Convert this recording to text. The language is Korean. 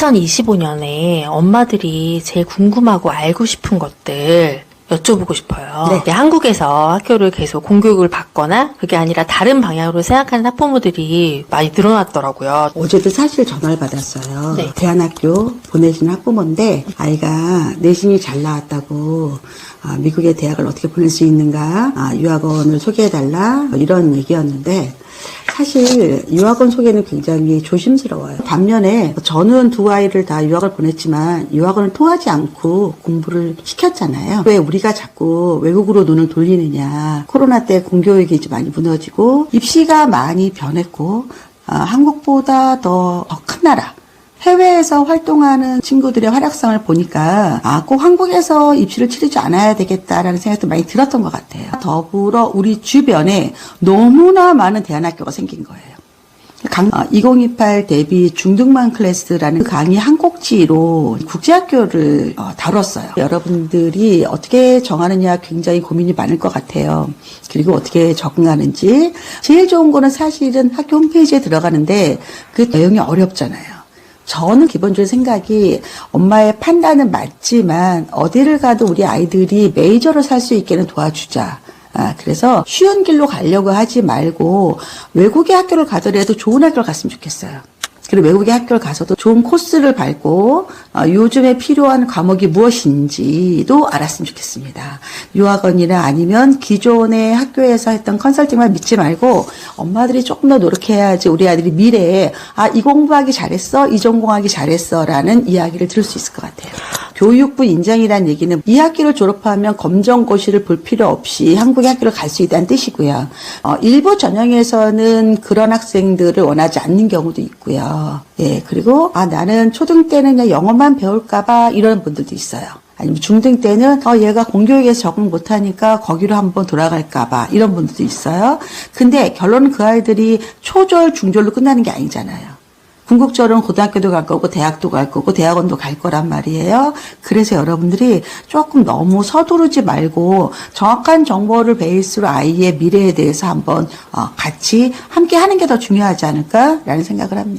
2025년에 엄마들이 제일 궁금하고 알고 싶은 것들 여쭤보고 싶어요. 네. 한국에서 학교를 계속 공교육을 받거나 그게 아니라 다른 방향으로 생각하는 학부모들이 많이 늘어났더라고요. 어제도 사실 전화를 받았어요. 네. 대안학교 보내시는 학부모인데 아이가 내신이 잘 나왔다고 아, 미국의 대학을 어떻게 보낼 수 있는가 아, 유학원을 소개해달라 뭐 이런 얘기였는데 사실 유학원 소개는 굉장히 조심스러워요. 반면에 저는 두 아이를 다 유학을 보냈지만 유학원을 통하지 않고 공부를 시켰잖아요. 왜 우리가 자꾸 외국으로 눈을 돌리느냐. 코로나 때 공교육이 이제 많이 무너지고 입시가 많이 변했고 아, 한국보다 더 큰 나라. 해외에서 활동하는 친구들의 활약상을 보니까 아, 꼭 한국에서 입시를 치르지 않아야 되겠다라는 생각도 많이 들었던 것 같아요. 더불어 우리 주변에 너무나 많은 대안학교가 생긴 거예요. 강, 2028 대비 중등반 클래스라는 그 강의 한 꼭지로 국제학교를 어, 다뤘어요. 여러분들이 어떻게 정하느냐 굉장히 고민이 많을 것 같아요. 그리고 어떻게 적응하는지. 제일 좋은 거는 사실은 학교 홈페이지에 들어가는데 그 내용이 어렵잖아요. 저는 기본적인 생각이 엄마의 판단은 맞지만 어디를 가도 우리 아이들이 메이저로 살 수 있게는 도와주자. 아, 그래서 쉬운 길로 가려고 하지 말고 외국의 학교를 가더라도 좋은 학교를 갔으면 좋겠어요. 그리고 외국의 학교를 가서도 좋은 코스를 밟고 어, 요즘에 필요한 과목이 무엇인지도 알았으면 좋겠습니다. 유학원이나 아니면 기존의 학교에서 했던 컨설팅만 믿지 말고 엄마들이 조금 더 노력해야지 우리 아들이 미래에 아, 이 공부하기 잘했어, 이 전공하기 잘했어라는 이야기를 들을 수 있을 것 같아요. 교육부 인정이라는 얘기는 이 학기를 졸업하면 검정고시를 볼 필요 없이 한국의 학교를 갈 수 있다는 뜻이고요. 어, 일부 전형에서는 그런 학생들을 원하지 않는 경우도 있고요. 예, 그리고 아 나는 초등 때는 그냥 영어만 배울까봐 이런 분들도 있어요. 아니면 중등 때는 어 얘가 공교육에서 적응 못하니까 거기로 한번 돌아갈까봐 이런 분들도 있어요. 근데 결론은 그 아이들이 초졸, 중졸로 끝나는 게 아니잖아요. 궁극적으로는 고등학교도 갈 거고 대학도 갈 거고 대학원도 갈 거란 말이에요. 그래서 여러분들이 조금 너무 서두르지 말고 정확한 정보를 베이스로 아이의 미래에 대해서 한번 어, 같이 함께 하는 게 더 중요하지 않을까라는 생각을 합니다.